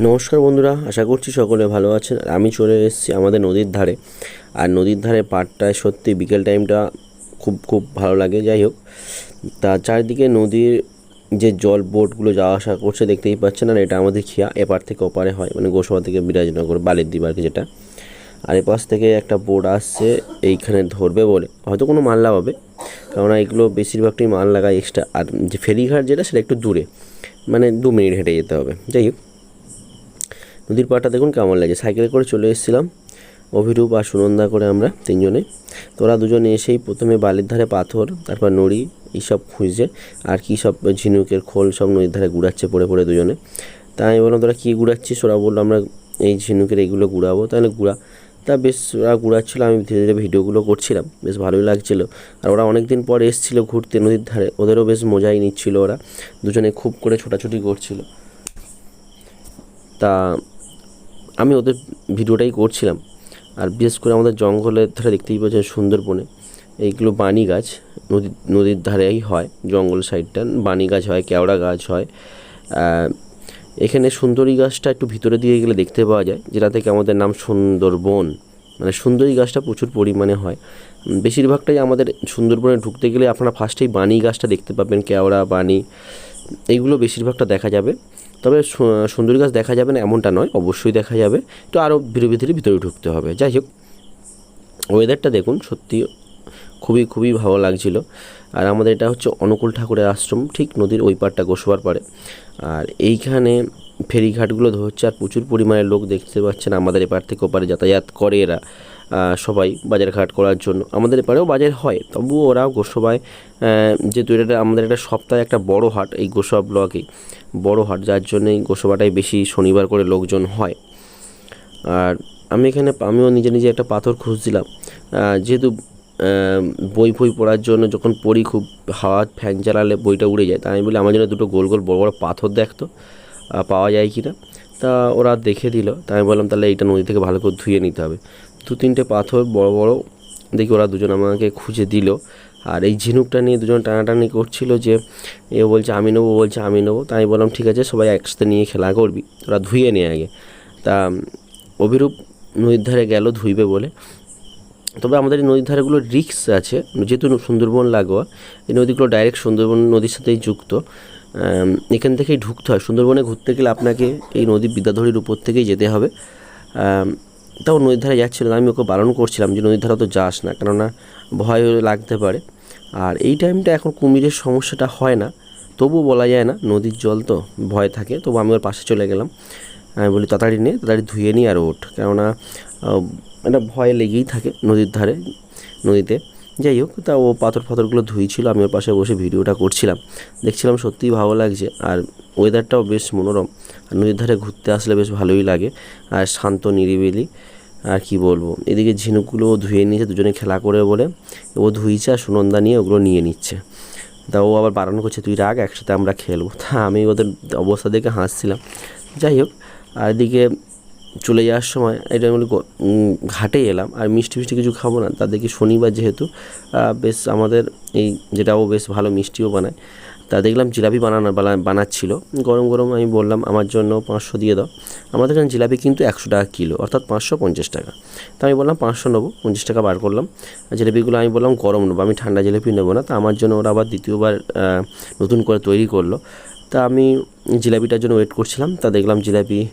নমস্কার বন্ধুরা, আশা করছি সকলে ভালো আছেন। আমি চলে এসেছি আমাদের নদীর ধারে। আর নদীর ধারে পাড়টায় সত্যি বিকেল টাইমটা খুব খুব ভালো লাগে, যাই হোক। তা চারিদিকে নদীর যে জল বোটগুলো যাওয়া আসা করছে দেখতেই পাচ্ছেন, আর এটা আমাদের খিয়া, এপার থেকে ওপারে হয় মানে গোসবা থেকে বিরাজনগর বালির দ্বীপ আর কি যেটা। আর এপাশ থেকে একটা বোট আসছে, এইখানে ধরবে বলে। হয়তো কোনো মাল্লা হবে কেননা এগুলো বেশিরভাগটাই মাল লাগায় এক্সট্রা আর যে ফেরিঘাট যেটা, সেটা একটু দূরে মানে দু মিনিট হেঁটে যেতে হবে, যাই হোক। নদীর পাড়টা দেখুন কেমন লাগে সাইকেলে করে চলে এসেছিলাম, অভিরূপ আর সুনন্দা করে আমরা তিনজনে। তো ওরা দুজনে এসেই প্রথমে বালির ধারে পাথর, তারপর নড়ি এইসব খুঁজছে, আর কী সব ঝিনুকের খোল সব নদীর ধারে গুড়াচ্ছে পড়ে পড়ে দুজনে। তাই আমি বললাম, তোরা কী গুড়াচ্ছিস? ওরা বলল, আমরা এই ঝিনুকের এইগুলো গুড়াবো। তাহলে গুড়া, তা বেশ ওরা গুড়াচ্ছিলো, আমি ধীরে ধীরে ভিডিওগুলো করছিলাম, বেশ ভালোই লাগছিল। আর ওরা অনেক দিন পর এসেছিল ঘুরতে নদীর ধারে, ওদেরও বেশ মজাই নিচ্ছিল ওরা, দুজনে খুব করে ছোটাছুটি করছিল। তা আমি ওদের ভিডিওটাই করছিলাম। আর বিশেষ করে আমাদের জঙ্গলের ধারে দেখতেই পাচ্ছেন সুন্দরবনে এইগুলো বানি গাছ। নদী, নদীর ধারেই হয় জঙ্গল সাইডটা। বানি গাছ হয়, কেওড়া গাছ হয়। এখানে সুন্দরী গাছটা একটু ভিতরে দিয়ে গেলে দেখতে পাওয়া যায়, যেটা থেকে আমাদের নাম সুন্দরবন। মানে সুন্দরী গাছটা প্রচুর পরিমাণে হয়। বেশিরভাগটাই আমাদের সুন্দরবনে ঢুকতে গেলে আপনারা ফার্স্টেই বানি গাছটা দেখতে পাবেন, কেওড়া বানি এইগুলো বেশিরভাগটা দেখা যাবে। তবে সুন্দরী গাছ দেখা যাবে না, এমনটা নয়, অবশ্যই দেখা যাবে। তো আরও ধীরে ধীরে ভিতরে ঢুকতে হবে। যাই হোক ওয়েদারটা দেখুন, সত্যি খুবই খুবই ভালো লাগছিল। আর আমাদের এটা হচ্ছে অনুকূল ঠাকুরের আশ্রম, ঠিক নদীর ওই পারটা গোসবার পারে আর এইখানে ফেরিঘাটগুলো ধরছে, আর প্রচুর পরিমাণে লোক দেখতে পাচ্ছেন আমাদের এপার থেকে ওপারে যাতায়াত করে এরা। সবাই বাজারঘাট করার জন্য। আমাদের এপারেও বাজার হয়, তবুও ওরা গোসবায় যেহেতু এটা আমাদের একটা সপ্তাহে একটা বড় হাট এই গোসবা ব্লকেই বড় হাট, যার জন্য এই গোসবাটাই বেশি শনিবার করে লোকজন হয়। আর আমি এখানে, আমিও নিজে নিজে একটা পাথর খুঁজছিলাম। যেহেতু বই ফই পড়ার জন্য যখন পড়ি, খুব হাওয়া ফ্যান চালালে বইটা উড়ে যায়। তাই আমি বলি, আমার জন্য দুটো গোল গোল বড় বড় পাথর দেখতো পাওয়া যায় কি না তা ওরা দেখে দিল। তাই আমি বললাম, তাহলে এইটা নদী থেকে ভালো করে ধুয়ে নিতে হবে। দু তিনটে পাথর বড় বড়, দেখি ওরা দুজন আমাকে খুঁজে দিল। আর এই ঝিনুকটা নিয়ে দুজন টানাটানি করছিল যে, এ বলছে, আমি নেব বলছে, আমি নেব। তাই বললাম, ঠিক আছে, সবাই একসাথে নিয়ে খেলা করবি। ওরা ধুয়ে নিয়ে আগে। তা, অভিরূপ নদীর ধারে গেল ধুইবে বলে। তবে আমাদের এই নদীর ধারেগুলো রিক্স আছে, যেহেতু সুন্দরবন লাগোয়া, এই নদীগুলো ডাইরেক্ট সুন্দরবন নদীর সাথেই যুক্ত। এখান থেকেই ঢুকতে হয়। সুন্দরবনে ঘুরতে গেলে আপনাকে এই নদী বিদ্যাধরীর উপর থেকেই যেতে হবে। তাও নদীর ধারে যাচ্ছিল না, আমি ওকে বারণ করছিলাম যে নদীর ধারে তো যাস না, কেননা ভয় লাগতে পারে। আর এই টাইমটা এখন কুমিরের সমস্যাটা হয় না তবু বলা যায় না, নদীর জল তো ভয় থাকে, তবু আমি ওর পাশে চলে গেলাম। আমি বলি, তাড়াতাড়ি নে, তাড়াতাড়ি ধুয়ে নিই আর ওঠ। কেননা এটা ভয় লেগেই থাকে নদীর ধারে, নদীতে। যাই হোক, তা ও পাথর ফাথরগুলো ধুইছিল, আমি ওর পাশে বসে ভিডিওটা করছিলাম। দেখছিলাম সত্যিই ভালো লাগছে, আর ওয়েদারটাও বেশ মনোরম। আর নদীর ধারে ঘুরতে আসলে বেশ ভালোই লাগে, আর শান্ত, নিরিবিলি, আর কি বলব। এদিকে ঝিনুকগুলো ধুয়ে নিয়েছে, দুজনে খেলা করে বলে। ও ধুইছে আর সুনন্দা নিয়ে ওগুলো নিয়ে নিচ্ছে। তা ও আবার বারণ করছে, তুই রাগ, একসাথে আমরা খেলব। তা আমি ওদের অবস্থা দেখে হাসছিলাম। যাই হোক, আর এদিকে চলে যাওয়ার সময় এটা আমি ঘাটে এলাম। আর মিষ্টি মিষ্টি কিছু খাব না। তাদেরকে শনিবার যেহেতু বেশ আমাদের এই যেটাও বেশ ভালো মিষ্টিও বানায়। তা দেখলাম জিলাপি বানানো, বানা- বানাচ্ছিল। গরম গরম আমি বললাম, আমার জন্য পাঁচশো দিয়ে দাও। আমাদের এখানে জিলাপি কিন্তু একশো টাকা কিলো, অর্থাৎ পাঁচশো পঞ্চাশ টাকা। তা আমি বললাম, পাঁচশো নেব। পঞ্চাশ টাকা বার করলাম। জিলাপিগুলো আমি বললাম, গরম নেব, আমি ঠান্ডা জিলাপি নেব না। তা আমার জন্য ওরা আবার দ্বিতীয়বার নতুন করে তৈরি করল। তা আমি জিলাপিটার জন্য ওয়েট করছিলাম। তা দেখলাম জিলাপি